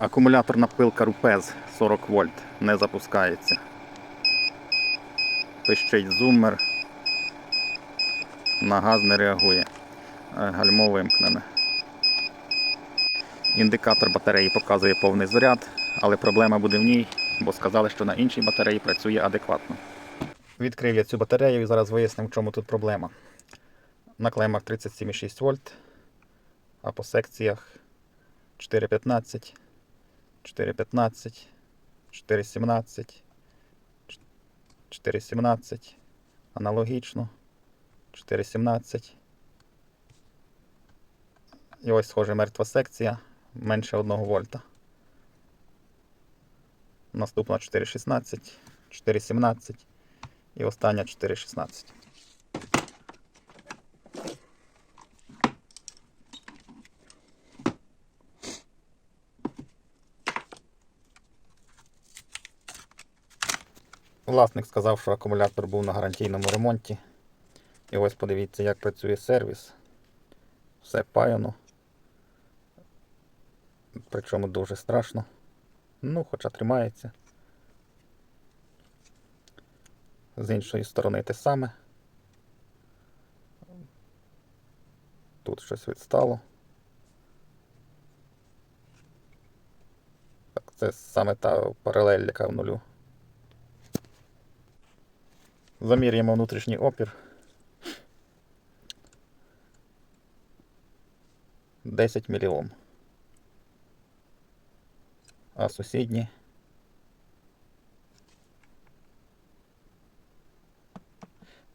Акумуляторна пилка Рупез 40 вольт не запускається. Пищить зуммер. На газ не реагує. Е, Гальмо вимкнене. Індикатор батареї показує повний заряд, але проблема буде в ній, бо сказали, що на іншій батареї працює адекватно. Відкрив я цю батарею і зараз вияснив, в чому тут проблема. На клемах 37,6 вольт, а по секціях 4,15, 4,15, 4,17, 4,17, аналогічно, 4,17. І ось схоже мертва секція менше 1 вольта. Наступна 4,16, 4,17 і остання 4,16. Власник сказав, що акумулятор був на гарантійному ремонті. І ось подивіться, як працює сервіс. Все паяно. Причому дуже страшно. Ну, хоча тримається. З іншої сторони те саме. Тут щось відстало. Так, це саме та паралель, яка в нулю. Замірюємо внутрішній опір. 10 мільйом. А сусідні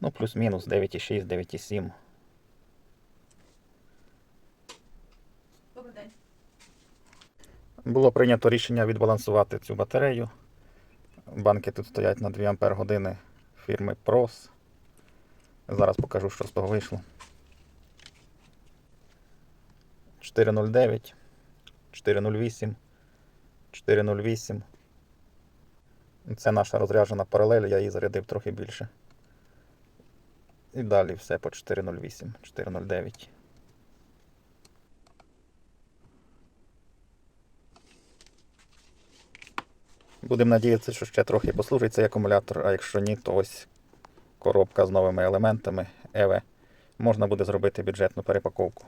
Ну, плюс-мінус 9,6, 9,7. Добрий день. Було прийнято рішення відбалансувати цю батарею. Банки тут стоять на 2 Ампер години фірми PROS. Зараз покажу, що з того вийшло. 409, 408, 408. Це наша розряджена паралель, я її зарядив трохи більше. І далі все по 408, 409. Будемо надіятися, що ще трохи послужить цей акумулятор, а якщо ні, то ось коробка з новими елементами EVE. Можна буде зробити бюджетну перепаковку.